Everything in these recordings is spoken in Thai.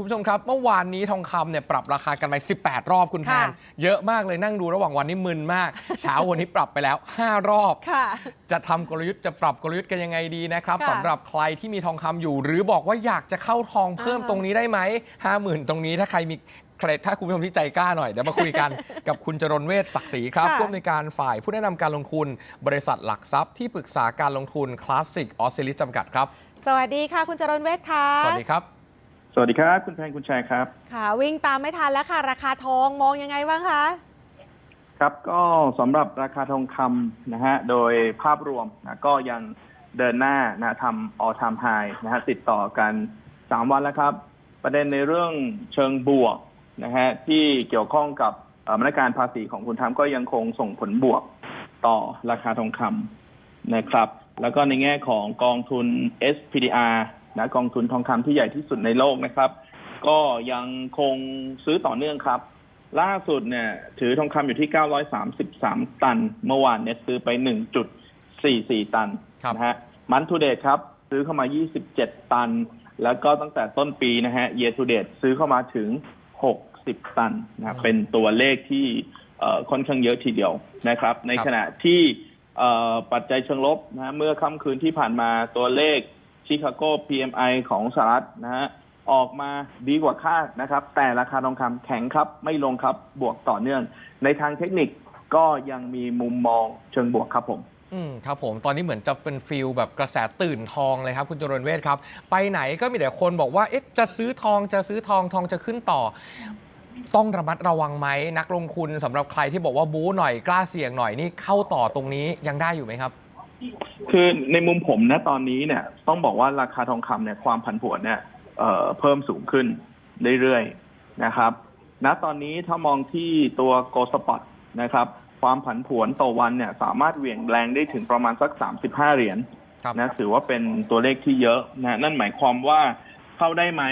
คุณผู้ชมครับ เมื่อวานนี้ทองคำเนี่ยปรับราคากันไป 18 รอบคุณแพนค่ะเยอะมากเลยนั่งดูระหว่างวันนี้มึนมาก เช้าวันนี้ปรับไปแล้ว 5 รอบค่ะจะทำกลยุทธ์จะปรับกลยุทธ์กันยังไงดีนะครับค่ะสำหรับใครที่มีทองคำอยู่ หรือบอกว่าอยากจะเข้าทองเพิ่มอ่าตรงนี้ได้ไหมห้าหมื่นตรงนี้ถ้าใครมีใครถ้าคุณผู้ชมที่ใจกล้าหน่อย เดี๋ยวมาคุยกันกับคุณจรนเวชศักดิ์ศรีครับค่ะผู้อำนวยการฝ่ายผู้แนะนำการลงทุน บริษัทหลักทรัพย์ที่ปรึกษาการลงทุนคลาสสิกออสเตรลิสจำกัดครับ สวัสดีค่ะ คุณจรนเวทค่ะสวัสดีครับ สวัสดีครับ คุณแพงคุณชายครับ ค่ะ วิ่งตามไม่ทันแล้วค่ะ ราคาทองมองยังไงบ้างคะ ครับก็สำหรับราคาทองคำนะฮะโดยภาพรวมนะก็ยังเดินหน้านะทำ all time high นะฮะติดต่อกัน3วันแล้วครับ ประเด็นในเรื่องเชิงบวกนะฮะที่เกี่ยวข้องกับเอ่อมาตรการภาษีของคุณทรัมป์ก็ยังคงส่งผลบวกต่อราคาทองคำนะครับ แล้วก็ในแง่ของกองทุน SPDR นะกองทุนทองคำที่ใหญ่ที่สุดในโลกนะครับ ก็ยังคงซื้อต่อเนื่องครับ ล่าสุดเนี่ย ถือทองคำอยู่ที่ 933 ตัน เมื่อวานเนี่ยซื้อไป 1.44 ตันครับนะฮะมันทูเดตครับ ซื้อเข้ามา 27 ตัน แล้วก็ตั้งแต่ต้นปีนะฮะเย to date ซื้อเข้ามาถึง 60 ตันนะเป็นตัวเลขที่เอ่อค่อนข้างเยอะทีเดียวนะครับ ในขณะที่เอ่อปัจจัยเชิงลบนะฮะเมื่อค่ำคืนที่ผ่านมาตัวเลข ชิคาโก PMI ของสหรัฐนะฮะออกมาดีกว่าคาดนะครับ แต่ราคาทองคำแข็งครับไม่ลงครับบวกต่อเนื่อง ในทางเทคนิคก็ยังมีมุมมองเชิงบวกครับผมอืมครับผมตอนนี้เหมือนจะเป็นฟิลแบบกระแสตื่นทองเลยครับ คุณจรนเวทครับ ไปไหนก็มีแต่คนบอกว่าเอ๊ะจะซื้อทองจะซื้อทองทองจะขึ้นต่อ ต้องระมัดระวังไหมนักลงทุนสำหรับใครที่บอกว่าบู๊หน่อยกล้าเสี่ยงหน่อยนี่เข้าต่อตรงนี้ยังได้อยู่ไหมครับ คือในมุมผมนะตอนนี้เนี่ย ต้องบอกว่าราคาทองคำเนี่ยความผันผวนเนี่ยเอ่อเพิ่มสูงขึ้นเรื่อยๆนะครับ ณตอนนี้ถ้ามองที่ตัวโกลสปอตนะครับ ความผันผวนต่อวันเนี่ย สามารถเหวี่ยงแรงได้ถึงประมาณสัก 35 เหรียญครับนะถือว่าเป็นตัวเลขที่เยอะนะนั่นหมายความว่าเข้าได้ไหม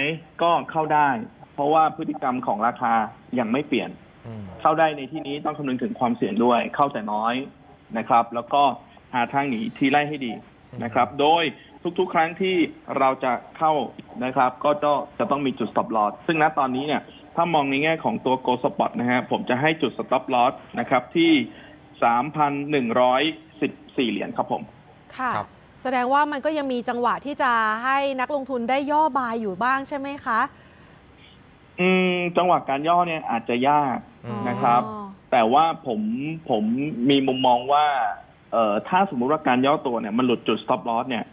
ก็เข้าได้ เพราะว่าพฤติกรรมของราคายังไม่เปลี่ยนอืมเข้าได้ในที่นี้ต้องคำนึงถึงความเสี่ยงด้วย เข้าแต่น้อยนะครับ แล้วก็ หาทางหนีทีไล่ให้ดีนะครับ โดยทุกๆ ครั้งที่เราจะเข้านะครับ ก็จะจะต้องมีจุด stop loss ซึ่งณตอนนี้เนี่ยถ้ามองในแง่ของตัว go spot นะฮะผมจะให้จุด stop loss นะครับที่ 3,114 เหรียญครับผม ค่ะ ครับ แสดงว่ามันก็ยังมีจังหวะที่จะให้นักลงทุนได้ย่อบายอยู่บ้างใช่ไหมคะ อืมจังหวะการย่อเนี่ยอาจจะยาก อืม นะครับ อ๋อ แต่ว่าผมผมมีมุมมองว่า เอ่อถ้าสมมุติว่าการย่อตัวเนี่ยมันหลุดจุด stop loss เนี่ย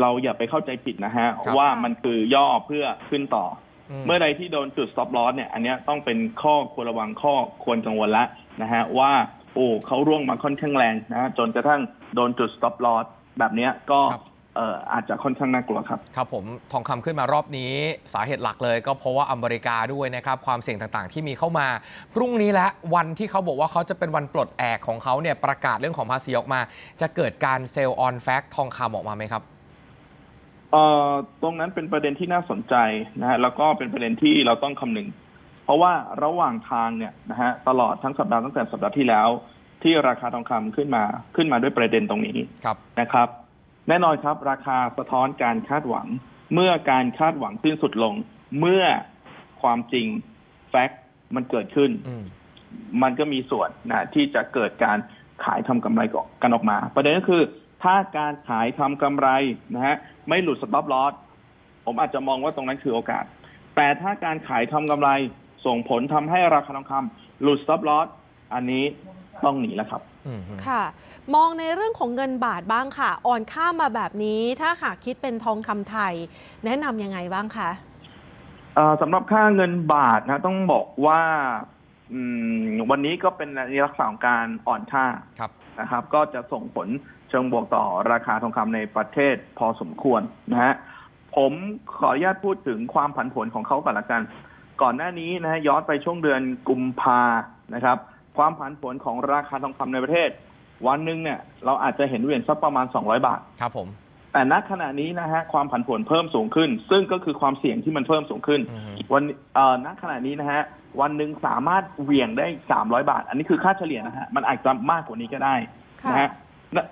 เราอย่าไปเข้าใจผิดนะฮะครับ ว่ามันคือย่อเพื่อขึ้นต่ออือเมื่อใดที่โดนจุด stop loss เนี่ย อันเนี้ยต้องเป็นข้อควรระวังข้อควรกังวลละนะฮะว่าโอ้เขาร่วงมาค่อนข้างแรงนะฮะจนกระทั่งโดนจุด stop loss แบบเนี้ยก็ ครับ เอ่ออาจจะค่อนข้างน่ากลัวครับ ครับผมทองคำขึ้นมารอบนี้สาเหตุหลักเลย ก็เพราะว่าอเมริกาด้วยนะครับ ความเสี่ยงต่างๆ ที่มีเข้ามา พรุ่งนี้และวันที่เขาบอกว่าเขาจะเป็นวันปลดแอกของเขาเนี่ยประกาศเรื่องของภาษีออกมา จะเกิดการเซลล์ออนแฟกทองคำออกมาไหมครับ เอ่อตรงนั้นเป็นประเด็นที่น่าสนใจนะฮะแล้วก็เป็นประเด็นที่เราต้องคำนึง เพราะว่าระหว่างทางเนี่ยนะฮะตลอดทั้งสัปดาห์ตั้งแต่สัปดาห์ที่แล้ว ที่ราคาทองคำขึ้นมาขึ้นมาด้วยประเด็นตรงนี้ครับ นะครับ แน่นอนครับ ราคาสะท้อนการคาดหวัง เมื่อการคาดหวังสิ้นสุดลง เมื่อความจริงแฟกต์มันเกิดขึ้นอืมมันก็มีส่วนนะที่จะเกิดการขายทำกำไรกันออกมา ประเด็นก็คือ ถ้าการขายทำกำไรนะฮะไม่หลุดสต็อปลอสผมอาจจะมองว่าตรงนั้นคือโอกาส แต่ถ้าการขายทำกำไรส่งผลทำให้ราคาทองคำหลุดสต็อปลอสอันนี้ต้องหนีแล้วครับอืม ค่ะ มองในเรื่องของเงินบาทบ้างค่ะ อ่อนค่ามาแบบนี้ถ้าหากคิดเป็นทองคำไทย แนะนำยังไงบ้างคะเอ่อสำหรับค่าเงินบาทนะต้องบอกว่าอืมวันนี้ก็เป็นในลักษณะของการอ่อนค่าครับนะครับ ก็จะส่งผลเชิงบวกต่อราคาทองคำในประเทศพอสมควรนะฮะผมขออนุญาตพูดถึงความผันผวนของเขาก่อนละกัน ก่อนหน้านี้นะฮะย้อนไปช่วงเดือนกุมภานะครับ ความผันผวนของราคาทองคำในประเทศ วันหนึ่งเนี่ยเราอาจจะเห็นเหรียญสักประมาณ 200 บาท ครับผม แต่ณขณะนี้นะฮะความผันผวนเพิ่มสูงขึ้น ซึ่งก็คือความเสี่ยงที่มันเพิ่มสูงขึ้นอืมวันเอ่อณขณะนี้นะฮะวันหนึ่งสามารถเหวี่ยงได้ 300 บาท อันนี้คือค่าเฉลี่ยนะฮะมันอาจจะมากกว่านี้ก็ได้ค่ะนะฮะและ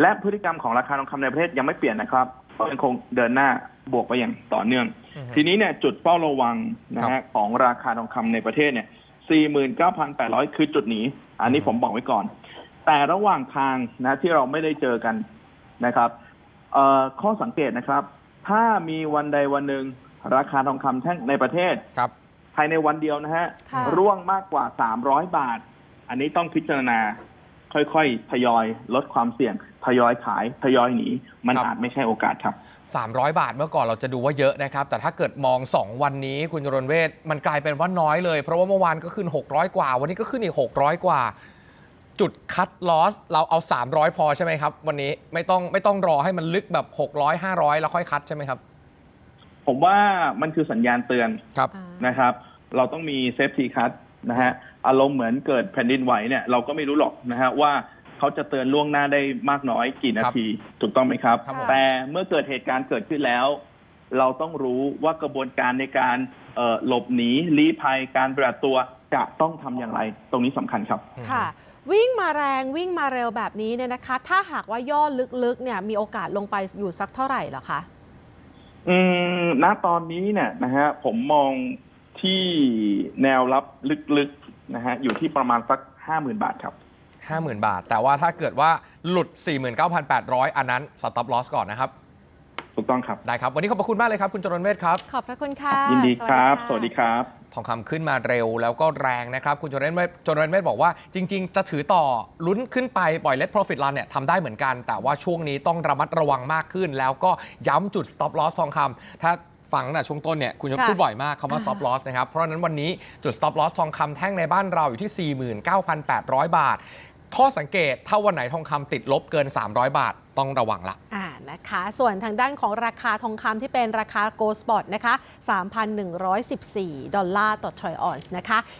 และพฤติกรรมของราคาทองคำในประเทศยังไม่เปลี่ยนนะครับก็ยังคงเดินหน้าบวกไปอย่างต่อเนื่องอือฮึทีนี้เนี่ยจุดเฝ้าระวังนะครัฮะบของราคาทองคำในประเทศเนี่ย 49,800 คือจุดหนี้ อันนี้อืมผมบอกไว้ก่อน แต่ระหว่างทางนะที่เราไม่ได้เจอกันนะครับเอ่อข้อสังเกตนะครับ ถ้ามีวันใดวันหนึ่งราคาทองคำแท่งในประเทศครับภายในวันเดียวนะฮะค่ะร่วงมากกว่า 300 บาท อันนี้ต้องพิจารณา ค่อยๆ ทยอยลดความเสี่ยง ทยอยขาย ทยอยหนี มันครับ อาจไม่ใช่โอกาสครับ 300 บาทเมื่อก่อนเราจะดูว่าเยอะนะครับ แต่ถ้าเกิดมอง 2 วันนี้คุณจรนเวทมันกลายเป็นว่าน้อยเลย เพราะว่าเมื่อวานก็ขึ้น 600 กว่า วันนี้ก็ขึ้นอีก 600 กว่า จุดคัดลอส เราเอา 300 พอใช่ไหมครับ วันนี้ไม่ต้องไม่ต้องรอให้มันลึกแบบ 600 500 แล้วค่อยคัดใช่ไหมครับ ผมว่ามันคือสัญญาณเตือนครับ อ่า นะครับ เราต้องมีเซฟตี้คัทนะฮะ อารมณ์เหมือนเกิดแผ่นดินไหวเนี่ยเราก็ไม่รู้หรอกนะฮะว่าเขาจะเตือนล่วงหน้าได้มากน้อยกี่นาทีถูกต้องไหมครับ ครับผม แต่เมื่อเกิดเหตุการณ์เกิดขึ้นแล้ว เราต้องรู้ว่ากระบวนการในการเอ่อหลบหนีลี้ภัยการปฏิบัติตัวจะต้องทำอย่างไร ตรงนี้สำคัญครับ ค่ะ วิ่งมาแรงวิ่งมาเร็วแบบนี้เนี่ยนะคะ ถ้าหากว่าย่อลึกๆเนี่ยมีโอกาสลงไปอยู่สักเท่าไหร่เหรอคะ อืมณตอนนี้เนี่ยนะฮะผมมองที่แนวรับลึกๆ นะฮะอยู่ที่ประมาณสักห้าหมื่นบาทครับ 50,000 บาท แต่ว่าถ้าเกิดว่าหลุด 49,800 อันนั้น stop loss ก่อนนะครับ ถูกต้องครับ ได้ครับ วันนี้ขอบพระคุณมากเลยครับ คุณจรนเวทครับ ขอบพระคุณค่ะยินดีครับะสวัสดีครับ ทองคำขึ้นมาเร็วแล้วก็แรงนะครับ คุณจรนเวทจรนเวทบอกว่าจริง ๆ จะถือต่อลุ้นขึ้นไป ปล่อย let profit run เนี่ยทำได้เหมือนกัน แต่ว่าช่วงนี้ต้องระมัดระวังมากขึ้น แล้วก็ย้ำจุด stop loss ทองคำถ้า ฟังนะช่วงต้นเนี่ยคุณจะค่ะพูดบ่อยมากคำว่า stop loss นะครับ เพราะฉะนั้นวันนี้จุด stop loss ทองคำแท่งในบ้านเราอยู่ที่ 49,800 บาท ข้อสังเกตถ้าวันไหนทองคำติดลบเกิน 300 บาทต้องระวังละอ่านะคะ ส่วนทางด้านของราคาทองคำที่เป็นราคา Gold Spot นะคะ 3,114 ดอลลาร์ต่อทรอยออนซ์นะคะ